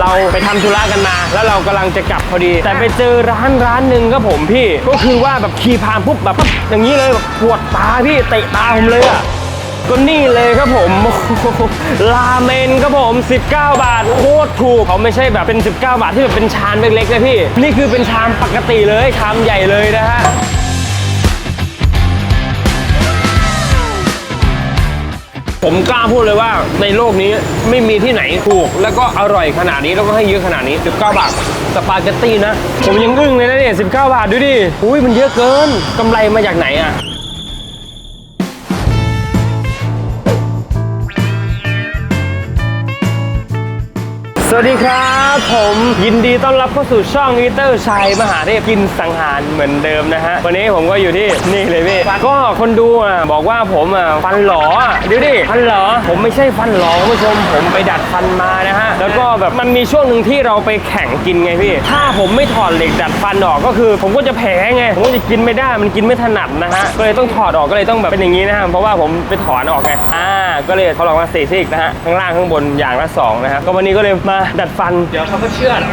เราไปทำธุระกันมา แล้วเรากำลังจะกลับพอดี แต่ไปเจอร้านร้านหนึ่งครับผมพี่ ก็คือว่าแบบขี่ผ่านปุ๊บแบบปั๊บอย่างนี้เลยแบบปวดตาพี่เตะตาผมเลยอะก็นี่เลยครับผมโอ้โหราเมนครับผม 19 บาทโคตรถูกเขาไม่ใช่แบบเป็น 19 บาทที่แบบเป็นชามเล็กๆนะพี่ นี่คือเป็นชามปกติเลยชามใหญ่เลยนะฮะ ผมกล้าพูดเลยว่าในโลกนี้ไม่มีที่ไหนถูก แล้วก็อร่อยขนาดนี้แล้วก็ให้เยอะขนาดนี้ 19 บาทสปาเกตตี้นะ ผมยังอึ้งเลยนะเนี่ย19 บาทดูดิอุ้ยมันเยอะเกินกำไรมาจากไหนอะ วัสดีครับ ผมยินดีต้อนรับเข้าสู่ช่องอีเตอร์ชัยมหาเทพกินสังหารเหมือนเดิมนะฮะ วันนี้ผมก็อยู่ที่นี่เลยพี่ ก็คนดูอะบอกว่าผมอะฟันหลออะดูดิฟันหลอผมไม่ใช่ฟันหลอคุณผู้ชม ผมไปดัดฟันมานะฮะ แล้วก็แบบมันมีช่วงหนึ่งที่เราไปแข่งกินไงพี่ ถ้าผมไม่ถอดเหล็กดัดฟันออกก็คือ ผมก็จะแพ้ไง ผมก็จะกินไม่ได้มันกินไม่ถนัดนะฮะ ก็เลยต้องถอดออกก็เลยต้องแบบเป็นอย่างนี้นะฮะ เพราะว่าผมไปถอนออกไง อ่า ก็เลยเขาลองมาสี่ซี่นะฮะ ข้างล่างข้างบนอย่างละสองนะฮะ ก็วันนี้ก็เลยมาดัดฟัน เดี๋ยวเขาก็เชื่อหรอก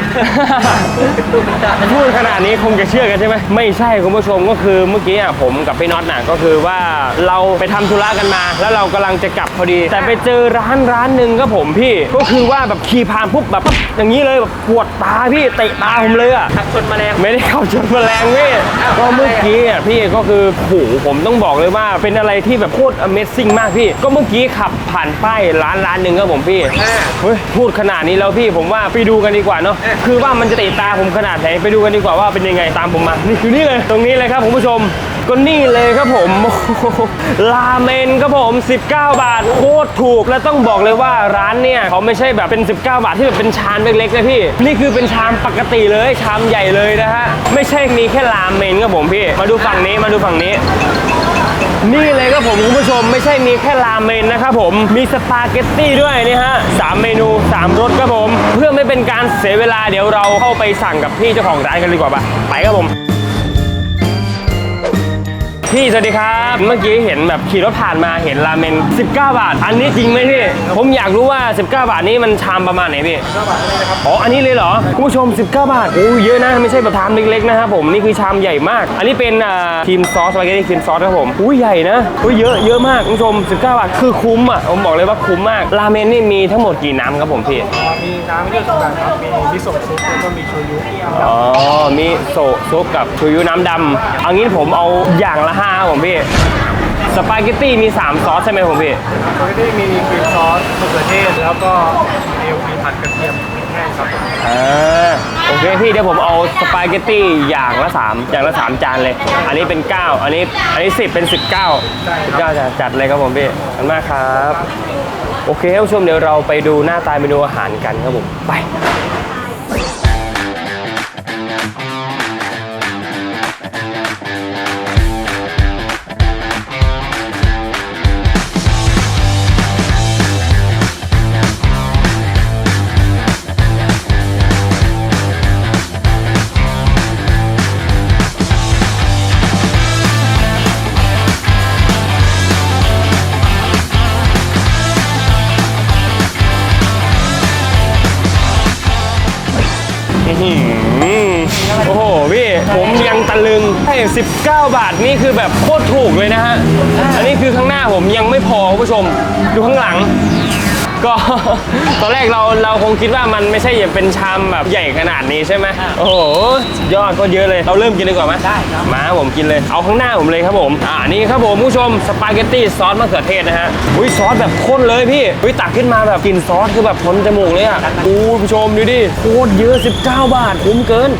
พูดขนาดนี้คงจะเชื่อกันใช่ไหมไม่ใช่คุณผู้ชมก็คือเมื่อกี้อะผมกับพี่น็อตน่ะก็คือว่าเราไปทำธุระกันมา แล้วเรากำลังจะกลับพอดี แต่ไปเจอร้านร้านหนึ่งครับผมพี่ ก็คือว่าแบบขี่ผ่านปุ๊บแบบปั๊บอย่างนี้เลยแบบปวดตาพี่เตะตาผมเลยอะทักชนแมาแล้วไม่ได้เข้าชนแมลงพี่ก็เมื่อกี้อะพี่ก็คือโหผมต้องบอกเลยว่าเป็นอะไรที่แบบโคตร Amazing มากพี่ ก็เมื่อกี้ขับผ่านป้ายร้านร้านหนึ่งครับผมพี่อ่า เฮ้ยพูดขนาดนี้แล้วพี่ผมว่าไปดูกันดีกว่าเนาะเอ๊ะคือว่ามันจะเตะตาผมขนาดไหนไปดูกันดีกว่าว่าเป็นยังไงตามผมมานี่คือนี่เลยตรงนี้เลยครับคุณผู้ชมก็นี่เลยครับผมโอ้โหราเมนครับผม 19 บาทโคตรถูกและต้องบอกเลยว่าร้านเนี่ยเขาไม่ใช่แบบเป็น 19 บาทที่แบบเป็นชามเล็กๆนะพี่ นี่คือเป็นชามปกติเลยชามใหญ่เลยนะฮะไม่ใช่มีแค่ราเมนครับผมพี่ มาดูฝั่งนี้มาดูฝั่งนี้ นี่เลยครับผมคุณผู้ชมไม่ใช่มีแค่ราเมนนะครับผมมีสปาเกตตี้ด้วยนี่ฮะสามเมนูสามรสครับผม เพื่อไม่เป็นการเสียเวลาเดี๋ยวเราเข้าไปสั่งกับพี่เจ้าของร้านกันดีกว่าปะไปครับผม พี่สวัสดีครับ เมื่อกี้เห็นแบบขี่รถผ่านมาเห็นราเมน 19 บาท อันนี้จริงไหมพี่ ผมอยากรู้ว่า 19 บาทนี้มันชามประมาณไหนพี่ก็บาทเลยนะครับอ๋ออันนี้เลยเหรอคุณผู้ชม 19 บาทโอ้เยอะนะไม่ใช่แบบชามเล็กๆนะครับผมนี่คือชามใหญ่มาก อันนี้เป็นอ่าครีมซอสสปาเกตตี้ครีมซอสครับผมอุ้ยใหญ่นะอุ้ยเยอะเยอะมากคุณผู้ชม 19 บาทคือคุ้มอะผมบอกเลยว่าคุ้มมากราเมนนี่มีทั้งหมดกี่น้ำครับผมพี่อ๋อมีน้ำเลือดสุกครับมีมิโซะซุปแล้วก็มีโชยุอ๋อมีโซะซุปกับชูยุน้ำดำเอางี้ผมเอาอย่างละห้าครับผมพี่ สปาเกตตี้มี 3 ซอสใช่ไหมผมพี่ โดยที่มีครีมซอสมะเขือเทศแล้วก็เอลมีผัดกระเทียมแห้งครับผมอ่าโอเคพี่เดี๋ยวผมเอาสปาเกตตี้อย่างละ3อย่างละ 3 จานเลย อันนี้เป็น 9 อันนี้อันนี้ 10 เป็น 19 19จะจัดเลยครับผมพี่ขอบคุณมากครับ โอเคท่านผู้ชมเดี๋ยวเราไปดูหน้าตาเมนูอาหารกันครับผมไป บาทนี่คือแบบโคตรถูกเลยนะฮะ อันนี้คือข้างหน้าผมยังไม่พอคุณผู้ชม ดูข้างหลัง ก็ ตอนแรกเราเราคงคิดว่ามันไม่ใช่เป็นชามแบบใหญ่ขนาดนี้ใช่ไหมโอ้โหสุดยอดก็เยอะเลยเราเริ่มกินดีกว่าไหมได้ครับมาผมกินเลยเอาข้างหน้าผมเลยครับผมอ่านี่ครับผมผู้ชมสปาเกตตี้ซอสมะเขือเทศนะฮะอุ้ยซอสแบบข้นเลยพี่อุ้ยตักขึ้นมาแบบกลินซอสคือแบบทนจมูกเลยอะอู้ผู้ชมดูดิโคตรเยอะ 19 บาทคุ้มเกิน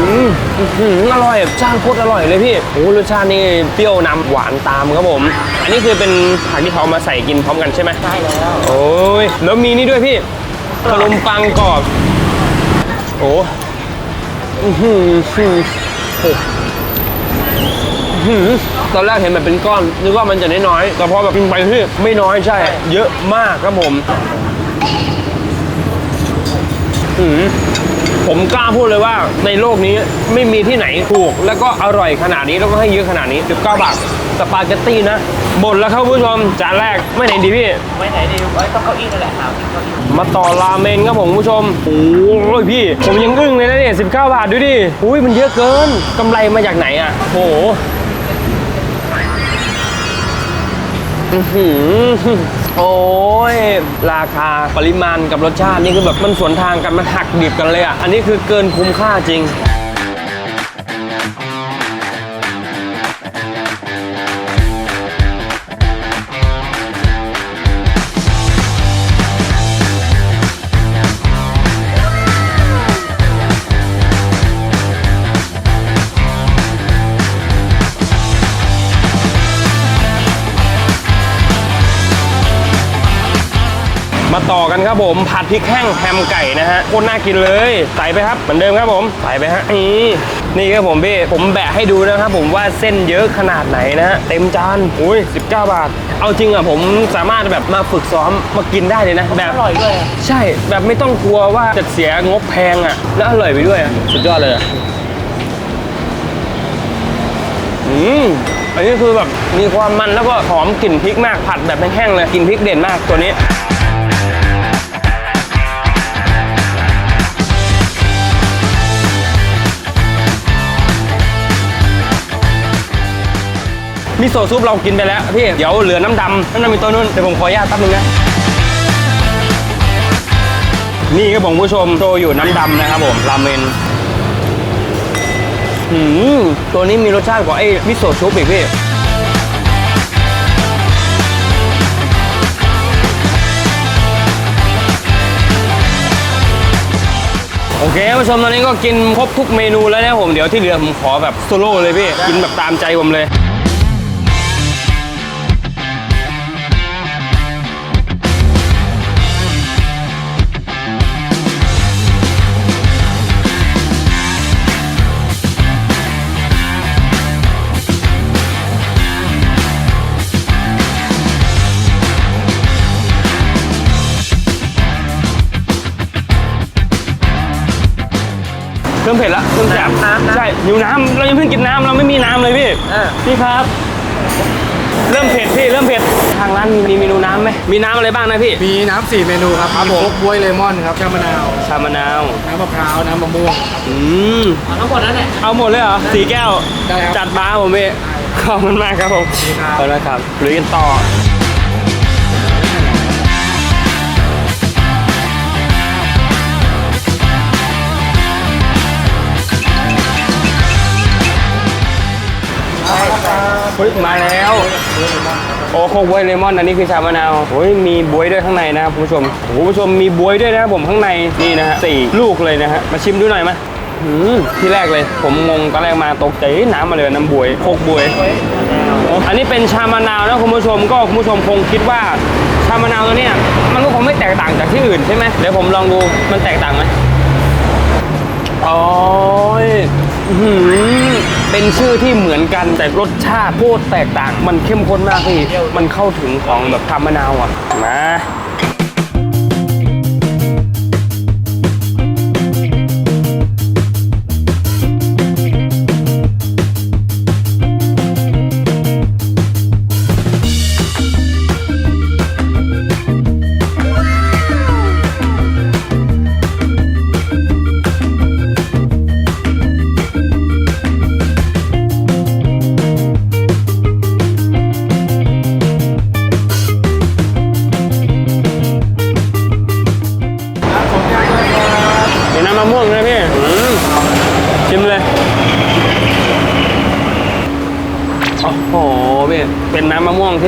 อืมอื้อหืออร่อยแบบจ้างโคตรอร่อยเลยพี่โอ้รสชาตินี่เปรี้ยวนำหวานตามครับผม อันนี้คือเป็นผักที่เขามาใส่กินพร้อมกันใช่ไหมใช่แล้วโอ้ยแล้วมีนี่ด้วยพี่ขนมปังกรอบโอ้อื้อหือหือโอ้อื้อหือตอนแรกเห็นแบบเป็นก้อนนึกว่ามันจะน้อยๆแต่พอแบบกินไปพี่ไม่น้อยใช่ เยอะมากครับผมอืม ผผมกล้าพูดเลยว่าในโลกนี้ไม่มีที่ไหนถูก แล้วก็อร่อยขนาดนี้แล้วก็ให้เยอะขนาดนี้ 19 บาทสปาเกตตี้นะบ่นแล้วครับคุณผู้ชมจานแรกไม่ไหนดีพี่ไว้ไหนดีไว้ต้องเก้าอี้นั่นแหละครับเก้าอี้มาต่อราเมนครับผมคุณผู้ชมโอ้ยพี่ ผมยังอึ้งเลยนะเนี่ย19 บาทดูดิอุ้ยมันเยอะเกินกำไรมาจากไหนอะโอ้โหอื้อหือ โอ้ย ราคาปริมาณกับรสชาตินี่คือแบบมันสวนทางกันมันหักดิบกันเลยอะ อันนี้คือเกินคุ้มค่าจริง ต่อกันครับผม ผัดพริกแห้งแฮมไก่นะฮะโคตรน่ากินเลยใส่ไปครับเหมือนเดิมครับผมใส่ไปฮะนี่นี่ครับผมพี่ผมแบะให้ดูนะครับผมว่าเส้นเยอะขนาดไหนนะฮะเต็มจานอุ้ย19 บาท เอาจริงอะผมสามารถแบบมาฝึกซ้อมมากินได้เลยนะแบบอร่อยด้วยใช่แบบไม่ต้องกลัวว่าจะเสียงบแพงอะแล้วอร่อยไปด้วยอะสุดยอดเลยอะอืมอันนี้คือแบบมีความมันแล้วก็หอมกลิ่นพริกมากผัดแบบแห้งๆเลยกลิ่นพริกเด่นมากตัวนี้ มิโซะซุปเรากินไปแล้วพี่เดี๋ยวเหลือน้ำดำน้ำดำมีตัวนู้นเดี๋ยวผมขออนุญาตแป๊บนึงนะนี่ครับผมผู้ชมโชว์อยู่น้ำดำนะครับผมราเมนหืมตัวนี้มีรสชาติกว่าไอ้มิโซะซุปอีกพี่โอเคท่านผู้ชมตอนนี้ก็กินครบทุกเมนูแล้วนะครับผมเดี๋ยวที่เหลือผมขอแบบโซโล่เลยพี่ กินแบบตามใจผมเลย ริ่มเผ็ดละเริ่มแสบน้ำนะ ใช่หิวน้ำเรายังเพิ่งกินน้ำเราไม่มีน้ำเลยพี่อ่าพี่ครับ เริ่มเผ็ดพี่เริ่มเผ็ดทางร้านมีมีเมนูน้ำไหมมีน้ำอะไรบ้างนะพี่ มีน้ำสี่เมนูครับครับผม โคกบวยเลมอนครับชามะนาว ชามะนาวน้ำมะพร้าว น้ำมะม่วง อืมเอาทั้งหมดนั่นแหละ เอาหมดเลยเหรอสี่แก้วได้ครับจัดมาผมพี่ขอบคุณมากครับผมครับ ขอบคุณครับลุยกันต่อ เฮ้ยมาแล้วโอ้โคกบวยเลมอนอันนี้คือชามะนาวโอ้ยมีบวยด้วยข้างในนะครับคุณผู้ชมโอ้คุณผู้ชมมีบวยด้วยนะผมข้างในนี่นะฮะสี่ลูกเลยนะฮะมาชิมดูหน่อยมะอืมที่แรกเลยผมงงตอนแรกมาตกใจน้ำมาเลยน้ำบวยโคกบวย อันนี้เป็นชามะนาวนะคุณผู้ชมก็คุณผู้ชมคงคิดว่าชามะนาวตัวเนี้ยมันก็คงไม่แตกต่างจากที่อื่นใช่ไหมเดี๋ยวผมลองดูมันแตกต่างไหมอ๋ออื้อ หือเป็นชื่อที่เหมือนกันแต่รสชาติโคตรแตกต่าง มันเข้มข้นมากพี่ มันเข้าถึงของแบบทำมะนาวอะ มา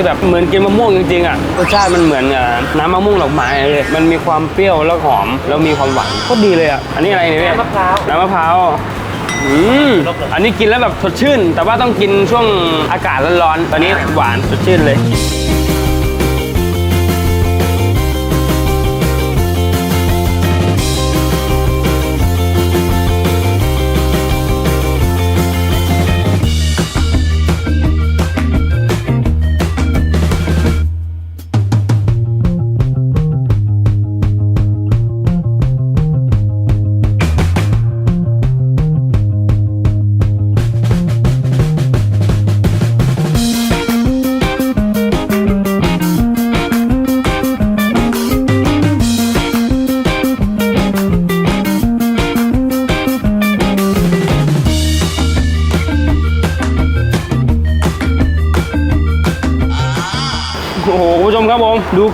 ที่แบบเหมือนกินมะม่วงจริงๆอะรสชาติมันเหมือนกับน้ำมะม่วงดอกไม้เลยมันมีความเปรี้ยวแล้วหอมแล้วมีความหวานโคตรดีเลยอะอันนี้อะไรเนี่ยพี่น้ำมะพร้าวน้ำมะพร้าวอืมอันนี้กินแล้วแบบสดชื่น แต่ว่าต้องกินช่วงอากาศร้อนๆตอนนี้หวานสดชื่นเลย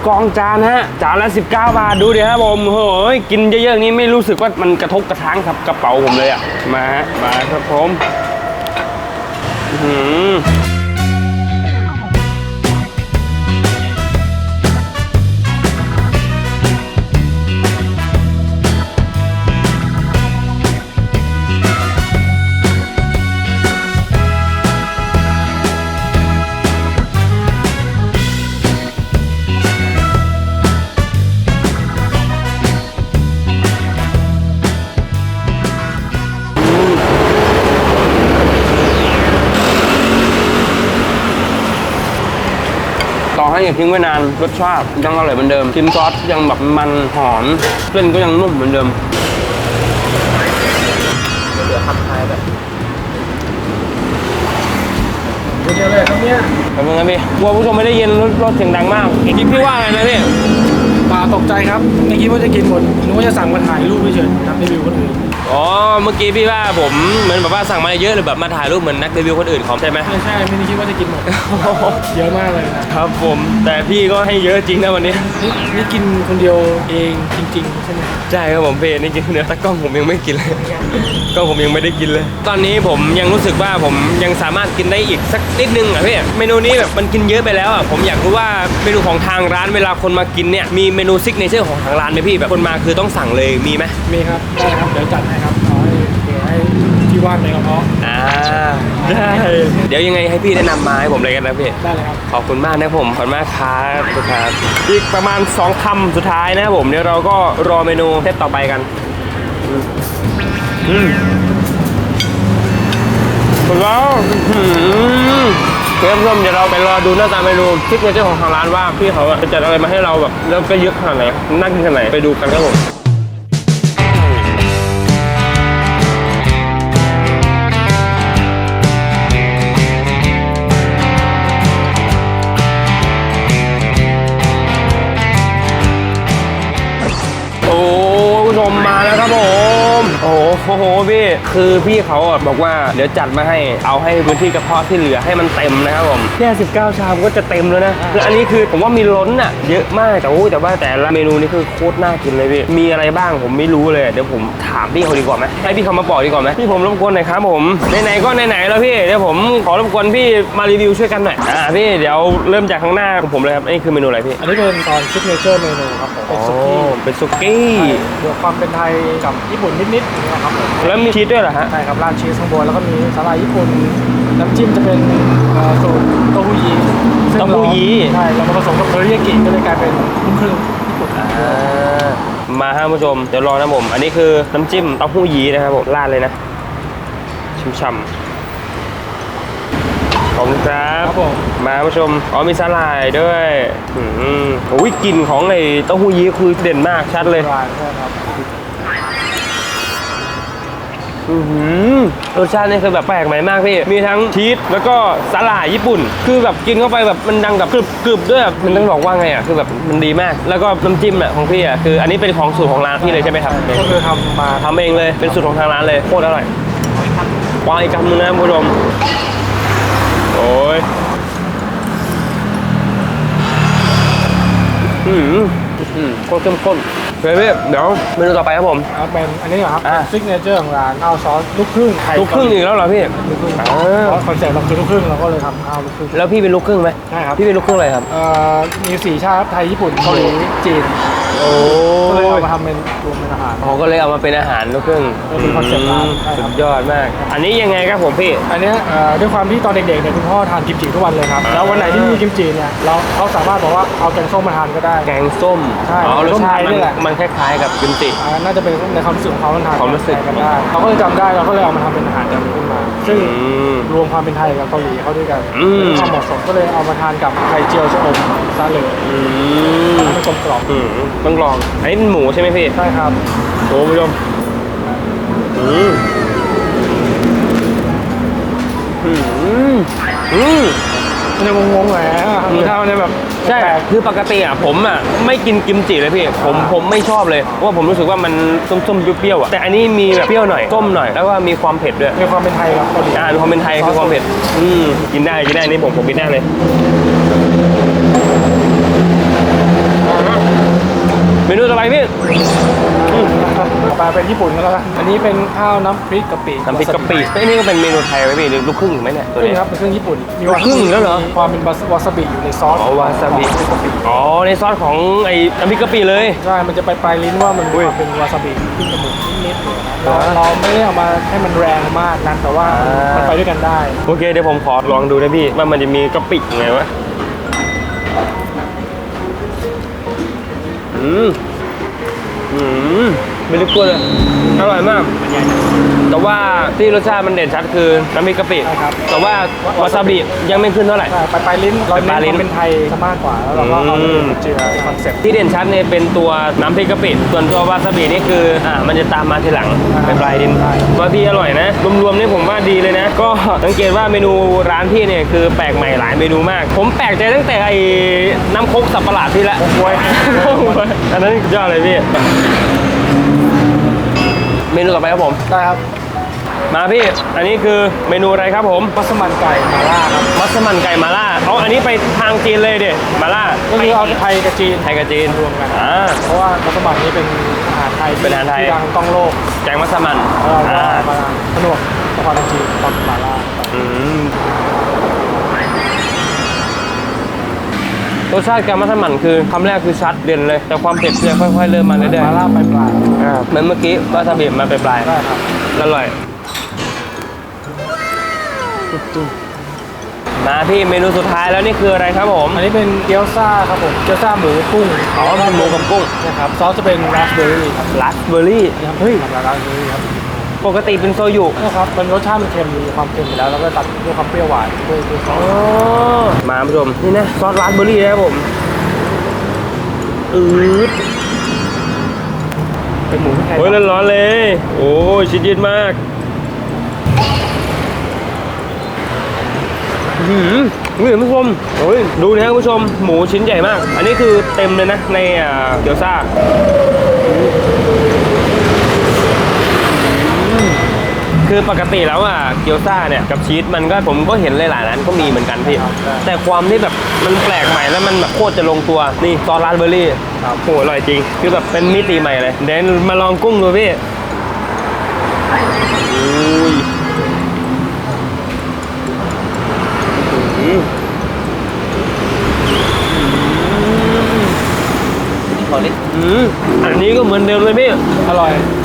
กองจานฮะจานละ 19 บาทดูดิครับผมโอ้ยกินเยอะๆอย่างนี้ไม่รู้สึกว่ามันกระทบกระทั่งกับกระเป๋าผมเลยอะมาฮะมาครับผมอืม หือต่อให้อย่าทิ้งไว้นานรสชาติยังอร่อยเหมือนเดิมชิมซอสยังแบบมันหอมเส้นก็ยังนุ่มเหมือนเดิมเหลือคำไทายแบบเป็นยังไงครับเนี่ยขอบคุณครับพี่กลัวผู้ชมไม่ได้ยินรถรถเสียงดังมากคิดพี่ว่าไงนะพี่ปลาตกใจครับไม่คิดว่าจะกินหมดนึกว่าจะสั่งมาถ่ายรูปเฉยๆทำรีวิวคนอื่น อ๋อ เมื่อกี้พี่ว่าผมเหมือนแบบว่าสั่งมาเยอะหรือแบบมาถ่ายรูปเหมือนนักรีวิวคนอื่นเขาใช่ไหมไม่ใช่ไม่ได้คิดว่าจะกินหมด เยอะมากเลยนะครับผม แต่พี่ก็ให้เยอะจริงนะวันนี้ นี่นี่กินคนเดียวเองจริงๆใช่ไหมใช่ครับผมเพนี่กินเนื้อแต่กล้องผมยังไม่กินเลยกล้องผมยังไม่ได้กินเลย ตอนนี้ผมยังรู้สึกว่าผมยังสามารถกินได้อีกสักนิดนึงอะพี่เมนูนี้แบบมันกินเยอะไปแล้วอะผมอยากรู้ว่าเมนูของทางร้านเวลาคนมากินเนี่ยมีเมนูซิกเนเจอร์ของทางร้านไหมพี่แบบคนมาคือต้องสั่งเลยมีไหมมีครับได้ครับเดี๋ยวจัดให้ครับเอาให้เดี๋ยวให้ที่ว่างในกระเพาะอ่าได้ เดี๋ยวยังไงให้พี่แนะนำมาให้ผมเลยกันนะพี่ ได้เลยครับ ขอบคุณมากนะครับผม ขอบคุณมากครับทุกครับ อีกประมาณ 2คำสุดท้ายนะครับผม เดี๋ยวเราก็รอเมนูเซตต่อไปกันอืมอืมสุดแล้วอื้อหือเพื่อนผู้ชมเดี๋ยวเราไปรอดูหน้าตาเมนูซิกเนเจอร์ของทางร้านว่าพี่เขาอะจะจัดอะไรมาให้เราแบบแล้วก็เยอะขนาดไหนน่ากินขนาดไหนไปดูกันครับผม โหพี่คือพี่เขาอะบอกว่าเดี๋ยวจัดมาให้เอาให้พื้นที่กระเพาะที่เหลือให้มันเต็มนะครับผมแค่19 ชามก็จะเต็มแล้วนะคืออันนี้คือผมว่ามีล้นอะเยอะมากแต่โอ้ยแต่ว่าแต่ละเมนูนี่คือโคตรน่ากินเลยพี่มีอะไรบ้างผมไม่รู้เลยเดี๋ยวผมถามพี่เขาดีกว่าไหมให้พี่เขามาบอกดีกว่าไหมพี่ผมรบกวนหน่อยครับผมไหนๆก็ไหนๆแล้วพี่เดี๋ยวผมขอรบกวนพี่มารีวิวช่วยกันหน่อยอ่าพี่เดี๋ยวเริ่มจากข้างหน้าของผมเลยครับนี่คือเมนูอะไรพี่อันนี้เป็นตอนซิกเนเจอร์เมนูครับผมอ๋เป็นซุกี้อเป็นสุกี้เดี๋ยวความเป็นไทยกับญี่ปุ่นนิดๆอย่างเงี้ยครับผมแล้วมีชีสด้วยเหรอฮะ ใช่ครับราดชีสข้างบนแล้วก็มีสาหร่ายญี่ปุ่น น้ำจิ้มจะเป็นเอ่อสูตรเต้าหู้ยี้ซึ่งเต้าหู้ยี้ใช่เรามาผสมกับเทอริยากิก็เลยกลายเป็นลูกครึ่งญี่ปุ่นมาฮะผู้ชม เดี๋ยวรอนะผม อันนี้คือน้ำจิ้มเต้าหู้ยี้นะครับผมราดเลยนะช่ำๆขอบคุณครับ ครับผม มาผู้ชม อ๋อมีสาหร่ายด้วยอืมโอ้ยกลิ่นของไอ้เต้าหู้ยี้คือเด่นมากชัดเลยรานใช่ครับอือหือ รสชาตินี่คือแบบแปลกใหม่มากพี่ มีทั้งชีสแล้วก็สาหร่ายญี่ปุ่น คือแบบกินเข้าไปแบบมันดังแบบกรึบกรึบด้วยแบบมันต้องบอกว่าไงอะคือแบบมันดีมาก แล้วก็น้ำจิ้มอะของพี่อะคืออันนี้เป็นของสูตรของร้านพี่เลยใช่ไหมครับก็คือทำมาทำเองเลยเป็นสูตรของทางร้านเลยโคตรอร่อยวางอีกคำนึงนะคุณผู้ชมโอ้ยอืมอืมโคตรเข้มข้น เฮ้ยพี่เดี๋ยวเมนูต่อไปครับผม ครับเป็นอันนี้เหรอครับอ่า ซิกเนเจอร์ของร้านข้าวซอสลูกครึ่งไทยลูกครึ่งอีกแล้วเหรอพี่ ลูกครึ่งอ่า เพราะคอนเซ็ปต์เราคือลูกครึ่งเราก็เลยทำข้าวลูกครึ่งแล้วพี่เป็นลูกครึ่งไหมใช่ครับพี่เป็นลูกครึ่งอะไรครับ เอ่อมีสี่ชาติครับไทยญี่ปุ่นเกาหลีจีน โอ้ก็เลยเอายมาทำเป็นรวมเป็นอาหารอ๋อก็เลยเอามาเป็นอาหารลูกครึ่งเออเป็นคอนเซ็ปต์ร้านใช่ครับ สุดยอดมาก อันนี้ยังไงครับผมพี่ อันเนี้ยเอ่อด้วยความที่ตอนเด็กๆเนี่ยคุณพ่อทานกิมจิทุกวันเลยครับ แล้ววันไหนที่ไม่มีกิมจิเนี่ยเราเขาสามารถบอกว่าเอาแกงส้มมาทานก็ได้ แกงส้มใช่อ๋อรสชาติส้มไทยนี่แหละ มันคล้ายๆกับกิมจิ อ่าน่าจะเป็นในความรู้สึกของเขามันทานความรู้สึก กันได้เขาก็เลยจำได้เราก็เลยเอามาทำเป็นอาหารจานนี้ขึ้นมา ซึ่งอืม รวมความเป็นไทยกับเกาหลีเข้าด้วยกันอืม ความเหมาะสมก็เลยเอามาทานกับไข่เจียวชะอมซะเลยอืม ให้มันกลมกล่อม อืมต้องลองอันนี้เป็นหมูใช่ไหมพี่ใช่ครับโอ้ผู้ชมอืมอืมอืมมันจะงงๆแหละคือถ้ามันจะแบบใช่แปลก คือปกติอะผมอะไม่กินกิมจิเลยพี่ผมอ่าผมไม่ชอบเลยเพราะว่าผมรู้สึกว่ามันส้มๆเปรี้ยวๆอะแต่อันนี้มีแบบเปรี้ยวหน่อยส้มหน่อยแล้วก็มีความเผ็ดด้วย มีความเป็นไทยกับเกาหลีอ่ามีความเป็นไทยคือความเผ็ด อืม กินได้ กินได้ นี่ผมผมกินได้เลย อ เมนูต่อไปพี่ต่อไปเป็นญี่ปุ่นกันแล้วกันอันนี้เป็นข้าวน้ำพริกกะปิน้ำพริกกะปิเอ้ยนี่ก็เป็นเมนูไทยไหมพี่ลูกครึ่งถูกไหมเนี่ยตัวใช่นี้ครับเป็นเครื่องญี่ปุ่น มีลูกครึ่งแล้วเหรอมีความเป็นวาซาบิอยู่ในซอสอ๋อวาซาบิกะปิอ๋อในซอสของไอ้น้ำพริกกะปิเลยใช่มันจะไปปลายลิ้นว่ามันมีความเป็นวาซาบิขึ้นจมูกนิดๆอยู่นะเราเราไม่ได้เอามาให้มันแรงมากนะแต่ว่าอ่ามัมันไปด้วยกันได้ โอเคเดี๋ยวผมขอลองดูนะพี่ว่ามันจะมีกะปิยังไงวะ อืมอืม ไม่ได้กลัวเลยอร่อยมาก แต่ว่าที่รสชาติมันเด่นชัดคือน้ำพริกกะปิ ใช่ครับ แต่ว่าวาซาบิยังไม่ขึ้นเท่าไหร่ใช่ปลายปลายลิ้นเราปลายลิ้เน้น นความเป็นไทยซะมากกว่า แล้วเราก็เอาอืมเจือคอนเซ็ปต์ ที่เด่นชัดเนี่ยเป็นตัวน้ำพริกกะปิส่วนตัววาซาบินี่คืออ่ามันจะตามมาทีหลังอ่าเป็นปลายดินใช่ว่าพี่อร่อยนะ รวมๆนี่ผมว่าดีเลยนะ ก็ สังเกตว่าเมนูร้านพี่เนี่ยคือแปลกใหม่หลายเมนูมาก ผมแปลกใจตั้งแต่ไอ้น้ำคกสับประหลาดพี่ละโอ้ยอันนั้นสุดยอดเลยพี่เมนูต่อไปครับผม ได้ครับ มาพี่ อันนี้คือเมนูอะไรครับผมมัสมั่นไก่มาล่าครับมัสมั่นไก่มาล่าเอาอันนี้ไปทางจีนเลยดิมาล่าก็คือเอาไทยกับจีนไทยกับจีนรวมกันอ่าเพราะว่ามัสมั่นนี่เป็นอาหารไทยที่เป็นอาหารไทยที่ดังต้องโลกแกงมัสมั่นแล้วเราก็อ่ามาผนวกกับความเป็นจีนตอนมาล่าอืม รสชาติแกงมัสมั่นคือคำแรกคือชัดเด่นเลย แต่ความเผ็ดจะค่อยๆ เริ่มมาเรื่อยมาล่าปลายปลายๆอ่าเหมือนเมื่อกี้วาซาบิมาปลายๆได้ครับๆอร่อยมาพี่เมนูสุดท้ายแล้วนี่คืออะไรครับผมอันนี้เป็นเกี๊ยวซ่าครับผมเกี๊ยวซ่าหมูกุ้งอ๋อเป็นหมูกับกุ้งนะครับซอสจะเป็นราสเบอร์รี่ครับราสเบอร์รี่ เฮ้ยราสเบอร์รี่ครับ ปกติเป็นโซยุนะครับมันรสชาติมันเค็มมีความเค็มอยู่แล้วแล้วก็ตัดด้วยความเปรี้ยวหวานด้วยด้วยซออ๋สอมาผู้ชมนี่นะซอสราสเบอร์รี่นะครับผมอืดเป็นหมูที่ไทยโอ้ยร้อนๆเลย โอ้ยชิ้นยืดมากหืมนี่คุณผู้ชมโอ้ยดูนะครับคุณผู้ชมหมูชิ้นใหญ่มาก อันนี้คือเต็มเลยนะในอ่าเกี๊ยวซ่าอืม คือปกติแล้วอะเกี๊ยวซ่าเนี่ยกับชีสมันก็ผมก็เห็นหลายๆร้านก็มีเหมือนกันพี่ แต่ความที่แบบมันแปลกใหม่แล้วมันแบบโคตรจะลงตัวนี่ซอสราสเบอร์รี่โหอร่อยจริง คือแบบเป็นมิติใหม่เลยเดี๋ยวมาลองกุ้งดูพี่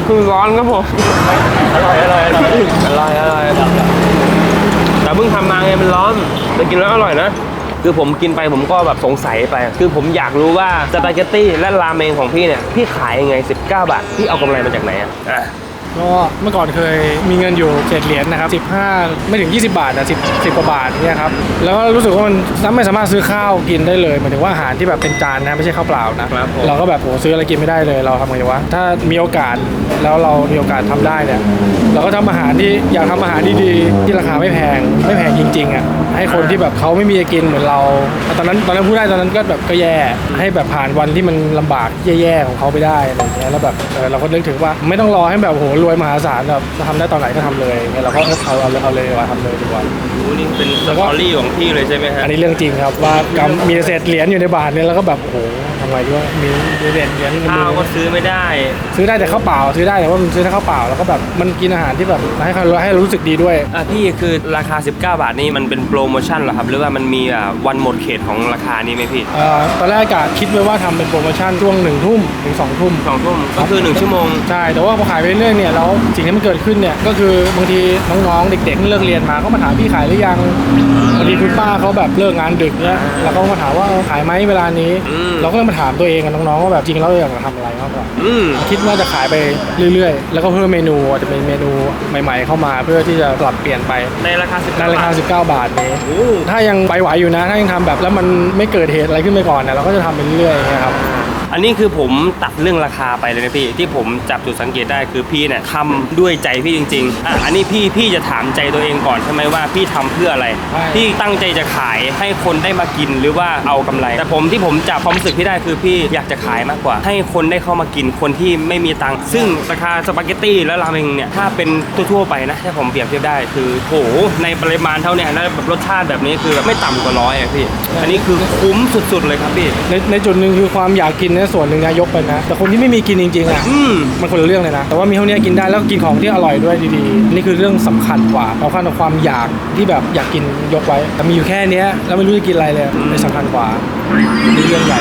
คือร้อนครับผม อร่อยอร่อยอร่อยอร่อยอร่อยแต่เพิ่งทำมาไงมันร้อนแต่กินแล้วอร่อยนะ คือผมกินไปผมก็แบบสงสัยไป คือผมอยากรู้ว่าสปาเกตตี้และราเมงของพี่เนี่ย พี่ขายยังไง 19 บาท พี่เอากำไรมาจากไหนอะอะ ก็เมื่อก่อนเคยมีเงินอยู่เศษเหรียญนะครับ15 ไม่ถึง 20 บาทนะ10 10กว่าบาทเนี่ยครับแล้วก็รู้สึกว่ามันไม่สามารถซื้อข้าวกินได้เลยหมายถึงว่าอาหารที่แบบเป็นจานนะไม่ใช่ข้าวเปล่านะครับผม เราก็แบบโหซื้ออะไรกินไม่ได้เลยเราทำไงวะถ้ามีโอกาสแล้วเรามีโอกาสทำได้เนี่ยเราก็ทำอาหารที่อยากทำอาหารดีๆที่ราคาไม่แพงไม่แพงจริงๆอะให้คนที่แบบเขาไม่มีจะกินเหมือนเราตอนนั้นตอนนั้นพูดได้ตอนนั้นก็แบบก็แย่ให้แบบผ่านวันที่มันลำบากแย่ๆของเขาไปได้อะไรอย่างเงี้ยแล้วแบบเออเราก็นึกถึงว่าไม่ต้องรอให้แบบโหรวยมหาศาลแบบจะทำได้ตอนไหนก็ทำเลยอย่างเงี้ยเราก็เอาเอาเลยเอาเลยว่าทำเลยดีกว่ารู้นี่เป็นสตอรี่ของพี่เลยใช่ไหมฮะอันนี้เรื่องจริงครับว่ากำมีเศษเหรียญอยู่ในบาทเนี่ยแล้วก็แบบโอ้โหทำ ไงดีวะมีมีเหรียญเหรียญในมืข้าวอก็ซื้อไม่ได้ ซื้อได้แต่ข้าวเปล่า ซื้อได้แต่ว่ามันซื้อได้ข้าวเปล่าแล้วก็แบบมันกินอาหารที่แบบให้เขาให้รู้สึกดีด้วย อะพี่คือราคา 19 บาทนี่มันเป็นโปรโมชั่นเหรอครับ หรือว่ามันมีอะวันหมดเขตของราคานี้ไหมพี่เอ่อตอนแรกกะคิดไว้ว่าทำเป็นโปรโมชั่นช่วงหนึ่งทุ่มถึงสองทุ่ม สองทุ่มก็คือ 1 ชั่วโมง ใช่ แต่ว่าพอขายไปเรื่อยๆเนี่ยแล้วสิ่งที่มันเกิดขึ้นเนี่ยก็คือบางทีน้องๆ เด็กๆเลิกเรียนมาก็มาถามพี่ขายหรือยังบางทีคุณป้าเขาแบบเลิกงานดึกเนี่ยเราก็มาถามว่าเออขายไหมเวลานี้ อืม เราก็เลยมาถามตัวเองกับน้องๆว่าแบบจริงแล้วเราอยากจะทำอะไรมากกว่าอืม คิดว่าจะขายไปเรื่อยๆ แล้วก็เพิ่มเมนูอาจจะเป็นเมนูใหม่ๆ เข้ามาเพื่อที่จะปรับเปลี่ยนไปในราคา19ในราคาบท19 บาทนี้โอ้ถ้ายังไปไหวอยู่นะ ถ้ายังทำแบบแล้วมันไม่เกิดเหตุอะไรขึ้นไปก่อนเนี่ยเราก็จะทำไปเรื่อยๆอย่างเงี้ยครับ อันนี้คือผมตัดเรื่องราคาไปเลยนะพี่ ที่ผมจับจุดสังเกตได้คือพี่เนี่ยทำด้วยใจพี่จริงๆอะอันนี้พี่พี่จะถามใจตัวเองก่อนใช่ไหมว่าพี่ทำเพื่ออะไรใช่พี่ตั้งใจจะขายให้คนได้มากินหรือว่าเอากำไร แต่ผมที่ผมจับความรู้สึกพี่ได้คือพี่อยากจะขายมากกว่า ให้คนได้เข้ามากินคนที่ไม่มีตังค์ซึ่งราคาสปาเกตตี้และราเมงเนี่ยถ้าเป็นทั่วๆไปนะถ้าผมเปรียบเทียบได้คือโหในปริมาณเท่าเนี้แล้วแบบรสชาติแบบนี้คือแบบไม่ต่ำกว่าร้อยอะพี่ อันนี้คือคุ้มสุดๆเลยครับพี่ในในจุดหนึ่งคือความอยากกินนั่นะส่วนหนึ่งนะยกไปนะ แต่คนที่ไม่มีกินจริงๆอะอืมมันคนละเรื่องเลยนะ แต่ว่ามีเท่านี้กินได้แล้วกินของที่อร่อยด้วยดีๆ นี่คือเรื่องสำคัญกว่าสำคัญกับความอยากที่แบบอยากกินยกไว้ แต่มีอยู่แค่เนี้ยแล้วไม่รู้จะกินอะไรเลยนี่สำคัญกว่านี่เรื่องใหญ่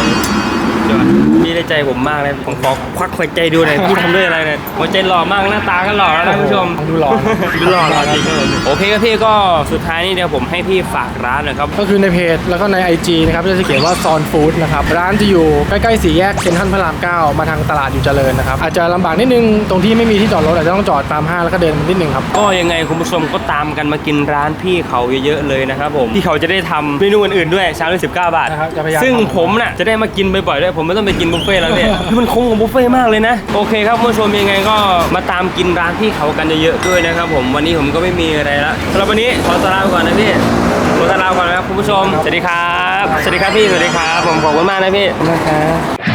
พี่ได้ใจผมมากเลยผมขอควักหัวใจดูหน่อยพี่ทำด้วยอะไรเนี่ยหัวใจหล่อมากหน้าตาก็หล่อแล้วนะคุณผู้ชมดูหล่อนะดูหล่อหล่อจริงโอเคครับพี่ก็สุดท้ายนี่เดี๋ยวผมให้พี่ฝากร้านหน่อยครับก็คือในเพจแล้วก็ใน IG นะครับจะเขียนว่าซอนฟู้ดนะครับร้านจะอยู่ใกล้ๆสี่แยกเซ็นทรัลพระราม9มาทางตลาดอยู่เจริญนะครับอาจจะลำบากนิดนึงตรงที่ไม่มีที่จอดรถอาจจะต้องจอดตามห้างแล้วก็เดินมานิดนึงครับก็ยังไงคุณผู้ชมก็ตามกันมากินร้านพี่เขาเยอะๆเลยนะครับผมที่เขาจะได้ทำเมนูอื่นๆด้วยชามละ19บาทนะครับจะพยายามซึ่งทำผมน่ะจะได้มากินบ่อยๆด้วยผมไม่ต้องไปกินบุฟเฟ่ต์แล้วเนี่ยคือมันคุ้มกับบุฟเฟ่ต์มากเลยนะ โอเคครับคุณผู้ชมยังไงก็มาตามกินร้านพี่เขากันเยอะๆด้วยนะครับผมวันนี้ผมก็ไม่มีอะไรละสำหรับวันนี้ขอตัวลาไปก่อนนะพี่ขอตัวลาไปก่อนนะครับคุณผู้ชมสวัสดีครับสวัสดีครับพี่สวัสดีครับผมขอบคุณมากนะพี่นะครับ